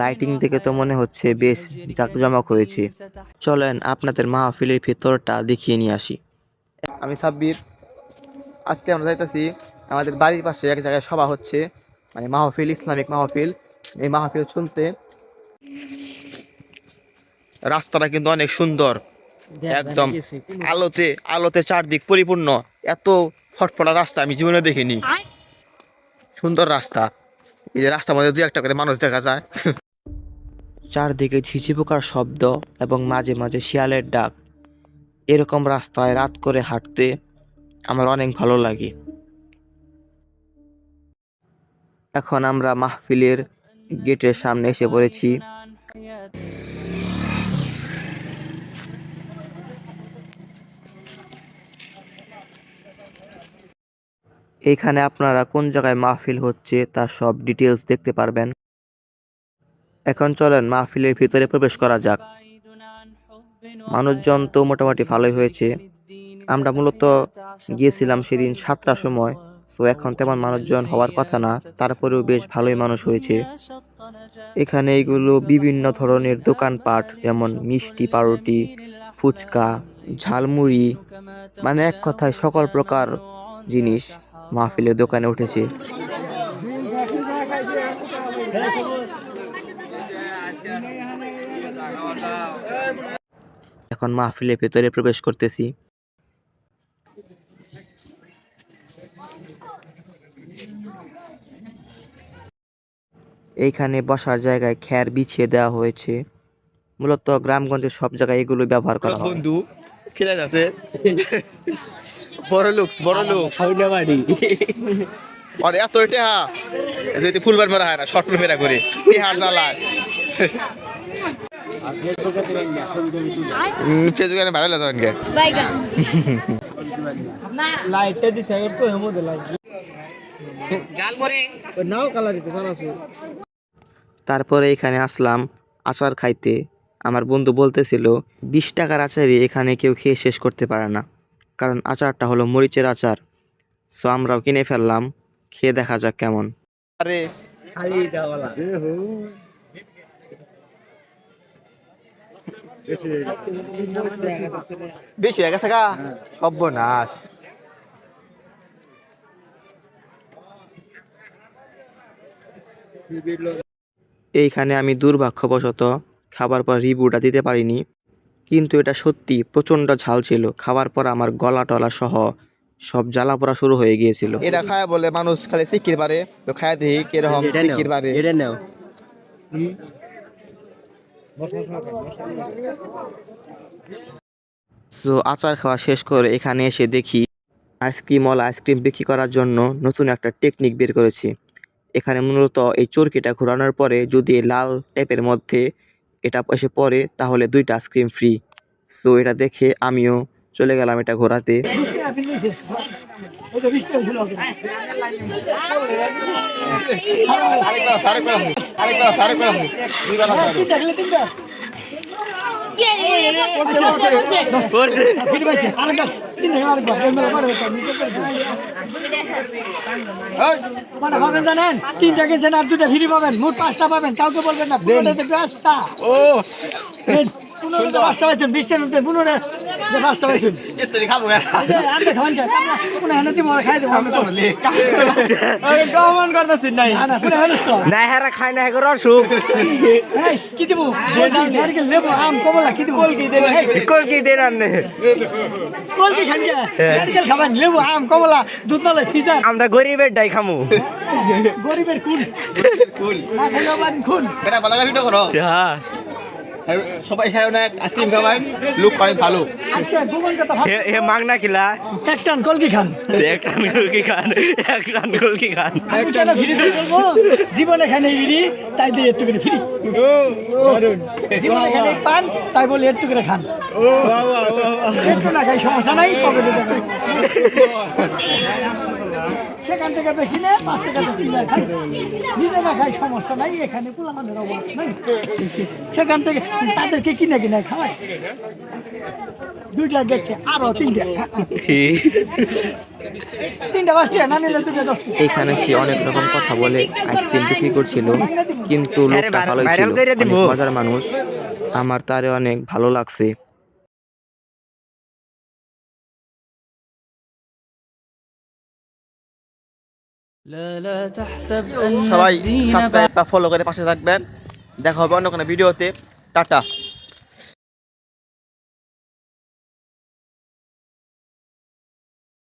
Lighting দেখে তো মনে হচ্ছে বেশ জাঁকজমক হয়েছে। চলেন আপনাদের মাহফিলের ভেতরটা দেখিয়ে নিয়ে আসি। আমি সাব্বির। আজকে আমরা যাইতেছি, আমাদের বাড়ির পাশে এক জায়গায় সভা হচ্ছে মানে মাহফিল, ইসলামিক মাহফিল। এই মাহফিল শুনতে রাস্তাটা কিন্তু অনেক সুন্দর। একদম আলোতে আলোতে চারদিক পরিপূর্ণ। এত ফটফটা রাস্তা আমি জীবনে দেখিনি। সুন্দর রাস্তা। এই যে রাস্তার মধ্যে দু একটা করে মানুষ দেখা যায়। চারদিকে ঝিঝি পোকার শব্দ এবং মাঝে মাঝে শিয়ালের ডাক। এরকম রাস্তায় রাত করে হাঁটতে আমার অনেক ভালো লাগে। এখন আমরা মাহফিলের গেটের সামনে এসে পড়েছি। এইখানে আপনারা কোন জায়গায় মাহফিল হচ্ছে তার সব ডিটেলস দেখতে পারবেন। এখন চলেন মাহফিলের ভিতরে প্রবেশ করা যাক। মানুষজন তো মোটামুটি ভালোই হয়েছে। আমরা মূলত গিয়েছিলাম সেদিন সাতটার সময়। সো এখন তেমন মানুষজন হওয়ার কথা না, তারপরেও বেশ ভালোই মানুষ হয়েছে। এখানে এগুলো বিভিন্ন ধরনের দোকানপাট, যেমন মিষ্টি পাউরুটি, ফুচকা, ঝালমুড়ি মানে এক কথায় সকল প্রকার জিনিস। মাহফিলের দোকানে উঠেছে। এখন মাহফিলের ভেতরে প্রবেশ করতেছি। এইখানে বসার জায়গায় খ্যার বিছিয়ে দেওয়া হয়েছে। মূলত গ্রামগঞ্জে সব জায়গায় এগুলো ব্যবহার করা হয়। বন্ধু খেলে যাচ্ছে বড় লুকস বড় লুকস। আর এত এটা হা যদি ফুলবার মারা হয় না শর্ট ফেরা করে। তিহার জ্বালায়। ফেসবুকে ভালো লাগে তখনকে লাইটটা দিছে এর তো হেমো দে লাইট। জাল করে নাও কালার দিতে সারা তারপরে এখানে আসলাম আচার খাইতে। আমার বন্ধু বলতেছিল বিশ টাকার আচারই এখানে কেউ খেয়ে শেষ করতে পারে না কারণ আচারটা হলো মরিচের আচার। সো আমরাও কিনে ফেললাম খেয়ে দেখা যাক কেমন। আরে খালি বেশি গেছে। গা? সর্বনাশ। এইখানে আমি দুর্ভাগ্যবশত খাবার পর রিভিউটা দিতে পারিনি। কিন্তু এটা সত্যি প্রচণ্ড ঝাল ছিল। খাবার পর আমার গলা টলা সহ সব জ্বালা পড়া শুরু হয়ে গিয়েছিল। এটা খায় বলে মানুষ খালি সিকির পারে তো খায় দেখি কীরকম সিকির পারে এটা নাও। তো আচার খাওয়া শেষ করে এখানে এসে দেখি আইসক্রিম ওলা আইসক্রিম বিক্রি করার জন্য নতুন একটা টেকনিক বের করেছি। এখানে মূলত এই চরকিটা ঘোরানোর পরে যদি লাল টাইপের মধ্যে এটা এসে পড়ে, তাহলে দুইটা আইসক্রিম ফ্রি সো এটা দেখে আমিও চলে গেলাম এটা ঘোরাতে। পাবেন জানেন তিনটা গেছেন আর দুটা ফ্রি পাবেন মোট পাঁচটা পাবেন কাউকে বলবেন না পাঁচটা ও। পাঁচটা পাইছেন পাঁচটা পাইছেন। আমরা গরিবের ডাই খামু। গরিবের কুল কুল ভালো ভিডিও করো। হ্যাঁ সবাই এখানে অনেক আইসক্রিম খাবাই লুক অনেক ভালো। হে হে মাগনা কিলা? এক টান কলকি খান? এক রান কলকি খান? এক রান কলকি খান? আমি কেন ফিরি বলব। জীবনে খানে ফিরি তাই দিয়ে একটু করে ফিরি জীবনে খানে পান তাই বলে একটু করে খান। একটু না খাই সমস্যা নাই পকেটে টাকা। সেখান থেকে বেশি নেয় পাঁচ টাকা কিনে খাই। নিজে না খাই সমস্যা নাই এখানে পোলামানের অভাব নাই। সেখান থেকে তাদেরকে কিনে কিনে খাওয়াই। দুইটা গেছে আরও তিনটা। তিনটা পাঁচটা না নিলে দুটো দশটা। এখানে সে অনেক রকম কথা বলে আইসক্রিম বিক্রি করছিল কিন্তু লোকটা ভালোই ছিল ভাইরাল করে অনেক দিব। মজার মানুষ। আমার তারে অনেক ভালো লাগছে। সবাই সাবস্ক্রাইব বা ফলো করে পাশে থাকবেন। দেখা হবে অন্য কোনো ভিডিওতে। টাটা।